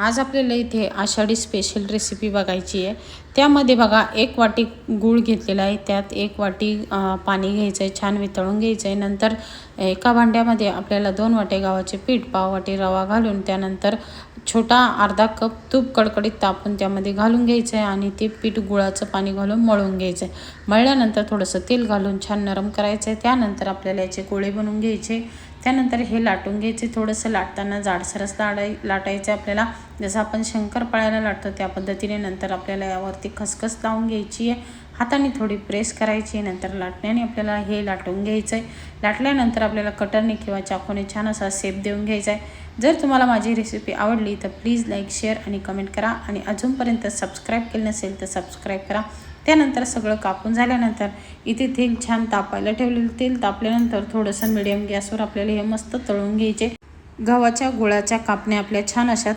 आज आपल्याला इथे आषाढी स्पेशल रेसिपी बघायची आहे. त्यामध्ये बघा एक वाटी गूळ घेतलेला आहे. त्यात एक वाटी पाणी घ्यायचं आहे छान वितळून घ्यायचं आहे नंतर एका भांड्यामध्ये आपल्याला दोन वाटे गावाचे पीठ पाव वाटी रवा घालून त्यानंतर छोटा अर्धा कप तूप कडकडीत तापून त्यामध्ये घालून घ्यायचं आहे आणि ते पीठ गुळाचं पाणी घालून मळून घ्यायचं आहे मळल्यानंतर थोडंसं तेल घालून छान नरम करायचं आहे त्यानंतर आपल्याला याचे गोळे बनवून घ्यायचे. त्यानंतर हे लाटून घ्यायचे. थोडंसं लाटताना जाडसरस लाटाय लाटायचं आपल्याला. जसं आपण शंकरपाळ्याला लाटतो त्या पद्धतीने नंतर आपल्याला यावरती खसखस लावून घ्यायची आहे. हाताने थोडी प्रेस करायची आहे नंतर लाटण्याने आपल्याला हे लाटून घ्यायचं आहे. लाटल्यानंतर आपल्याला कटरने किंवा चाकूने छान असा सेप देऊन घ्यायचा आहे. जर तुम्हाला माझी रेसिपी आवडली तर प्लीज लाईक शेअर आणि कमेंट करा. आणि अजूनपर्यंत सबस्क्राईब केलं नसेल तर सबस्क्राईब करा. त्यानंतर सगळं कापून झाल्यानंतर इथे तेल छान तापायला ठेवलेलं तेल तापल्यानंतर थोडंसं मिडियम गॅसवर आपल्याला हे मस्त तळून घ्यायचे गव्हाच्या गुळाच्या कापण्या आपल्या छान अशा